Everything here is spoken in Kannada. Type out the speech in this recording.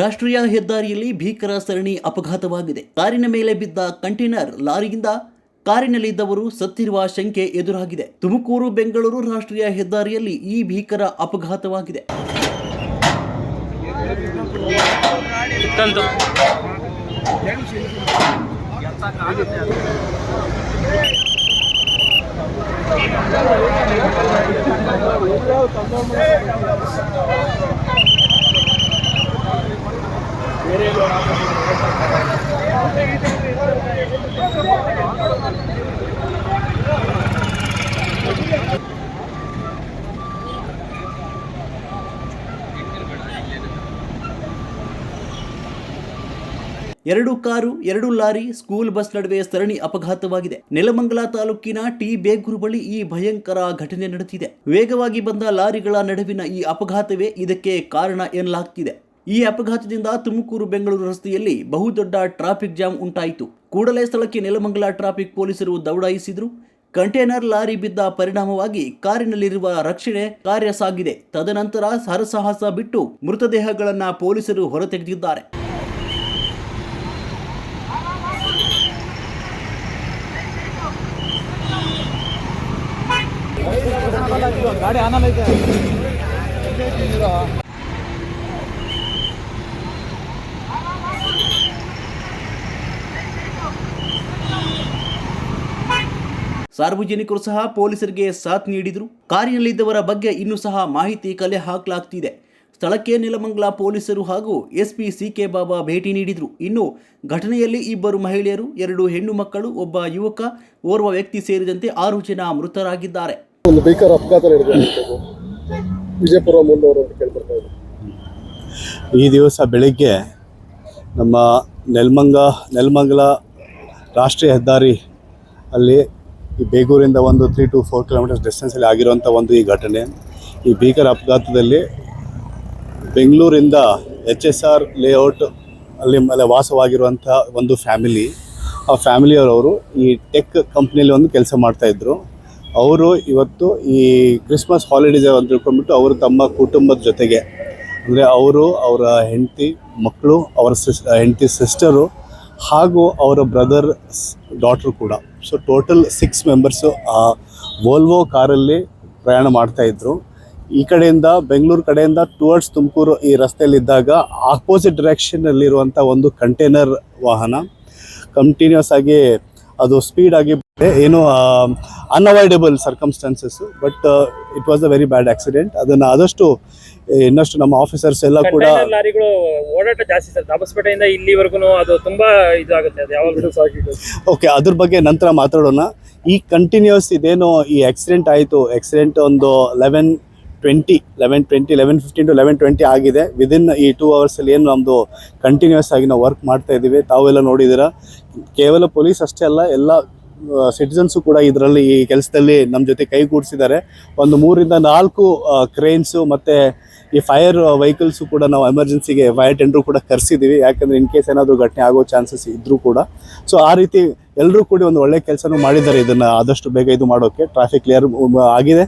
ರಾಷ್ಟ್ರೀಯ ಹೆದ್ದಾರಿಯಲ್ಲಿ ಭೀಕರ ಸರಣಿ ಅಪಘಾತವಾಗಿದೆ. ಕಾರಿನ ಮೇಲೆ ಬಿದ್ದ ಕಂಟೈನರ್ ಲಾರಿಯಿಂದ ಕಾರಿನಲ್ಲಿದ್ದವರು ಸತ್ತಿರುವ ಶಂಕೆ ಎದುರಾಗಿದೆ. ತುಮಕೂರು, ಬೆಂಗಳೂರು ರಾಷ್ಟ್ರೀಯ ಹೆದ್ದಾರಿಯಲ್ಲಿ ಈ ಭೀಕರ ಅಪಘಾತವಾಗಿದೆ. ಎರಡು ಕಾರು, ಎರಡು ಲಾರಿ, ಸ್ಕೂಲ್ ಬಸ್ ನಡುವೆ ಸರಣಿ ಅಪಘಾತವಾಗಿದೆ. ನೆಲಮಂಗಲ ತಾಲೂಕಿನ ಟಿ ಬೇಗೂರು ಬಳಿ ಈ ಭಯಂಕರ ಘಟನೆ ನಡೆದಿದೆ. ವೇಗವಾಗಿ ಬಂದ ಲಾರಿಗಳ ನಡುವಿನ ಈ ಅಪಘಾತವೇ ಇದಕ್ಕೆ ಕಾರಣ ಎನ್ನಲಾಗ್ತಿದೆ. ಈ ಅಪಘಾತದಿಂದ ತುಮಕೂರು ಬೆಂಗಳೂರು ರಸ್ತೆಯಲ್ಲಿ ಬಹುದೊಡ್ಡ ಟ್ರಾಫಿಕ್ ಜಾಮ್ ಉಂಟಾಯಿತು. ಕೂಡಲೇ ಸ್ಥಳಕ್ಕೆ ನೆಲಮಂಗಲ ಟ್ರಾಫಿಕ್ ಪೊಲೀಸರು ದೌಡಾಯಿಸಿದ್ರು. ಕಂಟೈನರ್ ಲಾರಿ ಬಿದ್ದ ಪರಿಣಾಮವಾಗಿ ಕಾರಿನಲ್ಲಿರುವ ರಕ್ಷಣೆ ಕಾರ್ಯ ಸಾಗಿದೆ. ತದನಂತರ ಹರಸಾಹಸ ಬಿಟ್ಟು ಮೃತದೇಹಗಳನ್ನು ಪೊಲೀಸರು ಹೊರತೆಗೆದಿದ್ದಾರೆ. ಗಾಡಿ ಸಾರ್ವಜನಿಕರು ಸಹ ಪೊಲೀಸರಿಗೆ ಸಾಥ್ ನೀಡಿದರು. ಕಾರಿನಲ್ಲಿದ್ದವರ ಬಗ್ಗೆ ಇನ್ನೂ ಸಹ ಮಾಹಿತಿ ಕಲೆ ಹಾಕಲಾಗ್ತಿದೆ. ಸ್ಥಳಕ್ಕೆ ನೆಲಮಂಗಲ ಪೊಲೀಸರು ಹಾಗೂ ಎಸ್ಪಿ ಸಿ ಕೆ ಬಾಬಾ ಭೇಟಿ ನೀಡಿದರು. ಇನ್ನು ಘಟನೆಯಲ್ಲಿ ಇಬ್ಬರು ಮಹಿಳೆಯರು ಎರಡು ಹೆಣ್ಣು ಮಕ್ಕಳು ಒಬ್ಬ ಯುವಕ ಓರ್ವ ವ್ಯಕ್ತಿ ಸೇರಿದಂತೆ ಆರು ಜನ ಮೃತರಾಗಿದ್ದಾರೆ. ಒಂದು ಭೀಕರ ಅಪಘಾತ ವಿಜಯಪುರ ಈ ದಿವಸ ಬೆಳಿಗ್ಗೆ ನಮ್ಮ ನೆಲಮಂಗ ನೆಲಮಂಗಲ ರಾಷ್ಟ್ರೀಯ ಹೆದ್ದಾರಿ ಅಲ್ಲಿ ಈ ಬೇಗೂರಿಂದ ಒಂದು ತ್ರೀ ಟು ಫೋರ್ ಕಿಲೋಮೀಟರ್ಸ್ ಡಿಸ್ಟೆನ್ಸಲ್ಲಿ ಆಗಿರುವಂಥ ಒಂದು ಈ ಘಟನೆ. ಈ ಭೀಕರ ಅಪಘಾತದಲ್ಲಿ ಬೆಂಗಳೂರಿಂದ ಎಚ್ ಎಸ್ ಆರ್ ಲೇಔಟ್ ಅಲ್ಲಿ ಮೇಲೆ ವಾಸವಾಗಿರುವಂಥ ಒಂದು ಫ್ಯಾಮಿಲಿ ಆ ಫ್ಯಾಮಿಲಿಯವರವರು ಈ ಟೆಕ್ ಕಂಪ್ನಿಯಲ್ಲಿ ಒಂದು ಕೆಲಸ ಮಾಡ್ತಾಯಿದ್ರು ಅವರು ಇವತ್ತು ಈ ಕ್ರಿಸ್ಮಸ್ ಹಾಲಿಡೇಸ್ ಅಂತ ತಿಳ್ಕೊಂಡ್ಬಿಟ್ಟು ಅವರು ತಮ್ಮ ಕುಟುಂಬದ ಜೊತೆಗೆ, ಅಂದರೆ ಅವರು ಅವರ ಹೆಂಡತಿ ಮಕ್ಕಳು, ಅವರ ಸಿಸ್ ಹೆಂಡತಿ ಸಿಸ್ಟರು ಹಾಗೂ ಅವರ ಬ್ರದರ್ ಡಾಟ್ರು ಕೂಡ. ಸೊ ಟೋಟಲ್ ಸಿಕ್ಸ್ ಮೆಂಬರ್ಸು ಆ ವೋಲ್ವೋ ಕಾರಲ್ಲಿ ಪ್ರಯಾಣ ಮಾಡ್ತಾಯಿದ್ರು ಈ ಕಡೆಯಿಂದ ಬೆಂಗಳೂರು ಕಡೆಯಿಂದ ಟುವರ್ಡ್ಸ್ ತುಮಕೂರು ಈ ರಸ್ತೆಯಲ್ಲಿದ್ದಾಗ ಆಪೋಸಿಟ್ ಡೈರೆಕ್ಷನ್ನಲ್ಲಿರುವಂಥ ಒಂದು ಕಂಟೈನರ್ ವಾಹನ. ಕಂಟಿನ್ಯೂಸ್ ಆಗಿ ಅದು ಸ್ಪೀಡ್ ಆಗಿ ಏನು unavoidable circumstances but it was a very bad accident ಅದನ್ನ ಆದಷ್ಟು ಇನ್ನಷ್ಟು ನಮ್ಮ ಆಫೀಸರ್ಸ್ ಎಲ್ಲ ಕೂಡ ಲಾರಿಗಳು ಓಡಾಟ ಜಾಸ್ತಿ ಸರ್. ದಾಬಸ್ಪೇಟೆಯಿಂದ ಇಲ್ಲಿವರೆಗೂ ಅದು ತುಂಬಾ ಇದಾಗುತ್ತೆ. ಅದು ಓಕೆ ಅದ್ರ ಬಗ್ಗೆ ನಂತರ ಮಾತಾಡೋಣ. ಈ ಕಂಟಿನ್ಯೂಸ್ ಇದೇನು ಈ ಆಕ್ಸಿಡೆಂಟ್ ಆಯಿತು. ಆಕ್ಸಿಡೆಂಟ್ ಒಂದು eleven twenty eleven twenty eleven fifteen to eleven twenty ಆಗಿದೆ. ವಿದಿನ್ ಈ ಟೂ ಅವರ್ಸಲ್ಲಿ ಏನು ನಮ್ಮದು ಕಂಟಿನ್ಯೂಸ್ ಆಗಿ ನಾವು ವರ್ಕ್ ಮಾಡ್ತಾ ಇದ್ದೀವಿ. ತಾವೆಲ್ಲ ನೋಡಿದ್ದೀರಾ? ಕೇವಲ ಪೊಲೀಸ್ ಅಷ್ಟೇ ಅಲ್ಲ ಎಲ್ಲ ಸಿಟಿಸನ್ಸು ಕೂಡ ಇದರಲ್ಲಿ ಈ ಕೆಲಸದಲ್ಲಿ ನಮ್ಮ ಜೊತೆ ಕೈಗೂಡಿಸಿದ್ದಾರೆ ಒಂದು ಮೂರಿಂದ ನಾಲ್ಕು ಕ್ರೇನ್ಸು ಮತ್ತು ಈ ಫೈರ್ ವೆಹಿಕಲ್ಸು ಕೂಡ ನಾವು ಎಮರ್ಜೆನ್ಸಿಗೆ ಫೈರ್ ಟೆಂಡ್ರು ಕೂಡ ಕರೆಸಿದ್ದೀವಿ ಯಾಕಂದರೆ ಇನ್ ಕೇಸ್ ಏನಾದರೂ ಘಟನೆ ಆಗೋ ಚಾನ್ಸಸ್ ಇದ್ದರೂ ಕೂಡ. ಸೊ ಆ ರೀತಿ ಎಲ್ಲರೂ ಕೂಡ ಒಂದು ಒಳ್ಳೆ ಕೆಲಸನೂ ಮಾಡಿದ್ದಾರೆ. ಇದನ್ನು ಆದಷ್ಟು ಬೇಗ ಇದು ಮಾಡೋಕ್ಕೆ ಟ್ರಾಫಿಕ್ ಕ್ಲಿಯರ್ ಆಗಿದೆ.